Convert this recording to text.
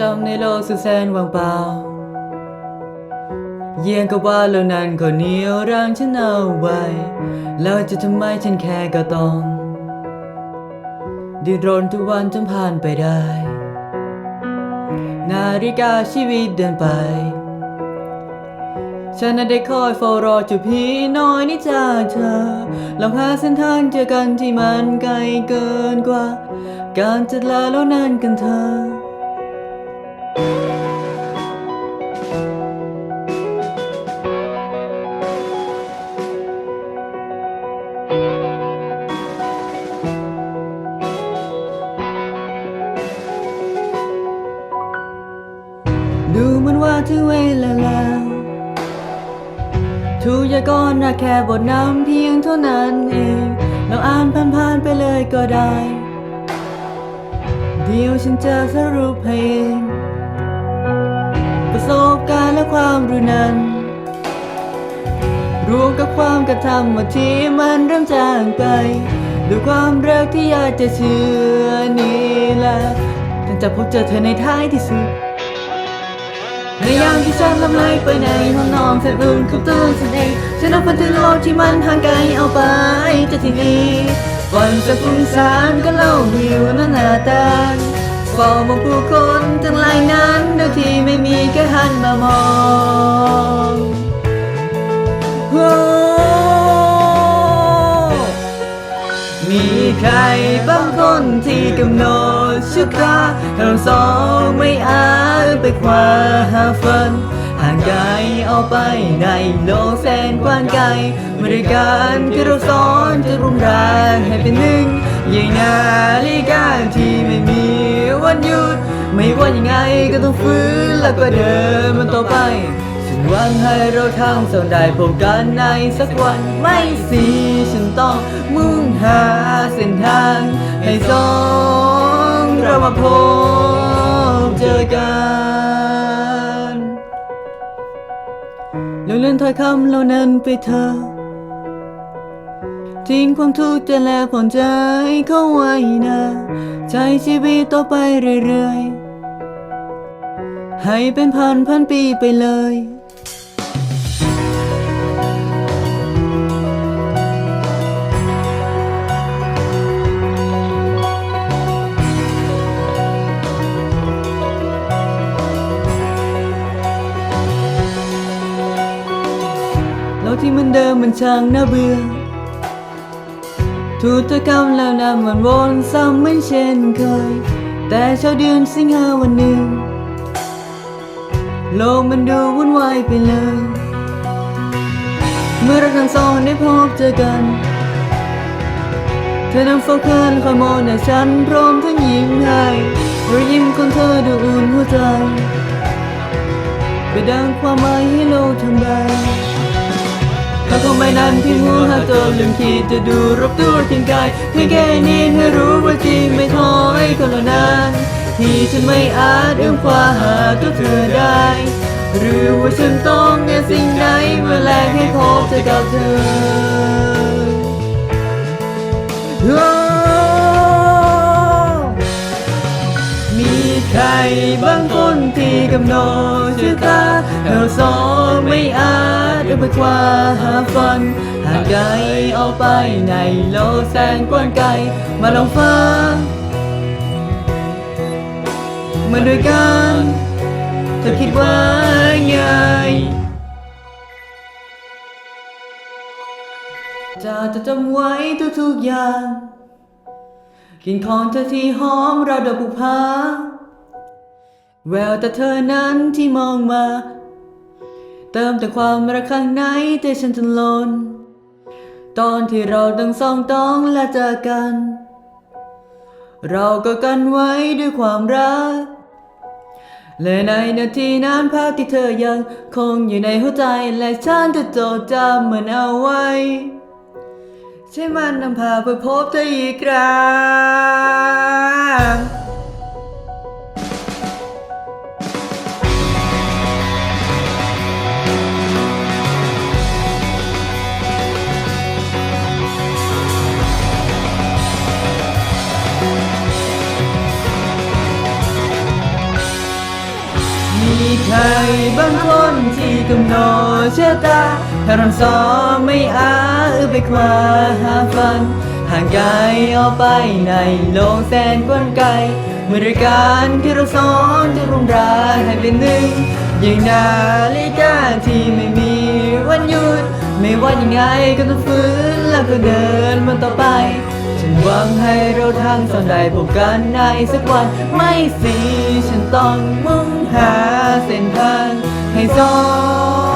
จำในโลกสุดแสนว่างเปล่า เยี่ยงกับว่าเหล่านั้นก็เหนียวรั้งฉันเอาไว้ แล้วจะทำไมฉันแค่ก็ต้องดิ้นรนทุกวันจนผ่านไปได้ นาฬิกาชีวิตเดินไป ฉันน่ะได้คอยเฝ้ารอจุดพีน้อยนี่จากเธอลองหาเส้นทางเจอกันที่มันไกลเกินกว่า การจะลาแล้วนานกันเธอ ดูเหมือนว่าถึงเวลาแล้วทุกอย่างก็น่าแค่บทนำเพียงเท่านั้นเองเราอ่านผ่านๆไปเลยก็ได้ เดี๋ยวฉันจะสรุปให้เองประสบการณ์และความรู้นั้น รวมกับความกระทำว่าที่มันเริ่มจางไปด้วยความรักที่อยากจะเชื่อนี่แหละฉันจะพบเจอเธอในท้ายที่สุด ในยามที่ฉันลำไหลไปในห้องนอนแสนอุ่นของตัวฉันเองฉันนับพันถึงโลกที่มันห่างไกลเอาไปจากที่นี่ฝันจะฟุ้งซ่านก็เล่าหิวนั่นหน้าตาเฝ้ามองผู้คนทั้งหลายนั้นโดยที่ไม่มีแค่หันมามองมีใครบางคนที่กำหนดชะตาเราสองไม่อาจ ไปคว้าหาฝันห่างไกลเอาไปในโลกแสนกว้างไกลไม่ได้การที่เราสอนจะรุมรางให้เป็นหนึ่งอย่างนาฬิกาที่ไม่มีวันหยุด ไม่ว่ายังไงก็ต้องฟื้นแล้วก็เดินมันต่อไปฉันหวังให้เราทั้งสองได้พบกันในสักวันไม่สิฉันต้องมุ่งหาเส้นทางให้สองเรามาพบ กัน แล้วเล่นถ้อยคำเหล่านั้นไปเธอทิ้งความทุกข์จะแลผ่อนใจเข้าไว้นะใช้ชีวิตต่อไปเรื่อยๆ ให้เป็นพันพันปีไปเลย ที่มันเดิมมันช่างน่าเบื่อทุกตะกรรมแล้วนำมันวนซ้ำเหมือนเช่นเคย แต่เช้าเดือนสิงหาวันหนึ่ง โลกมันดูวุ่นวายไปเลย เมื่อเราทั้งสองได้พบเจอกัน เธอนำโฟกัสคอยมองหน้าฉันพร้อมทั้งยิ้มให้รอยยิ้มของเธอดูอุ่นหัวใจไปดังความหมายให้โลกทั้งใบ ถ้าคงไม่นานพี่หัวหาตัวลืมคิดจะดูรบตัวทิ้งกายเพียงแค่นี้ให้รู้ว่าจริงไม่ท้อยคนละนานที่ฉันไม่อาจเอื้อมคว้าหาตัวเธอได้ หรือว่าฉันต้องเงินสิ่งไหนเมื่อแลกให้พบเจอกับเธอโอ้มีใครบางคนที่ กำหนดชะตาเราสองไม่อาจจะไปคว้าหาฝันห่างไกลออกไปในโลกแสนกว้างไกล มาลองฟังมาด้วยกันเธอคิดว่าไงจะจะจำไว้ทุกๆอย่างกลินของเธอที่หอมเราดอกบุพา แววแต่เธอนั้นที่มองมา เติมแต่ความรักข้างในแต่ฉันจนลน ตอนที่เราทั้งสองต้องละจากกัน เราก็กันไว้ด้วยความรัก และในนาทีนั้นภาพที่เธอยังคงอยู่ในหัวใจและฉันจะจดจำมันเอาไว้ ใช่มันนำพาไปพบเธออีกครั้ง บางคนที่กำหนดชะตา ถ้าเราสองไม่อาจไปคว้าหาฝัน ห่างไกลออกไปในโลกแสนกว้างไกลเมื่อรายการที่เราสองจะรุมรายให้เป็นหนึ่งอย่างนาฬิกาที่ไม่มีวันหยุด ไม่ว่ายังไงก็ต้องฟื้นแล้วก็เดินมันต่อไป ฉันหวังให้เราทั้งสอนใดพบกันในสักวัน ไม่สิ ฉันต้องมุ่งหาเส้นทางให้สอง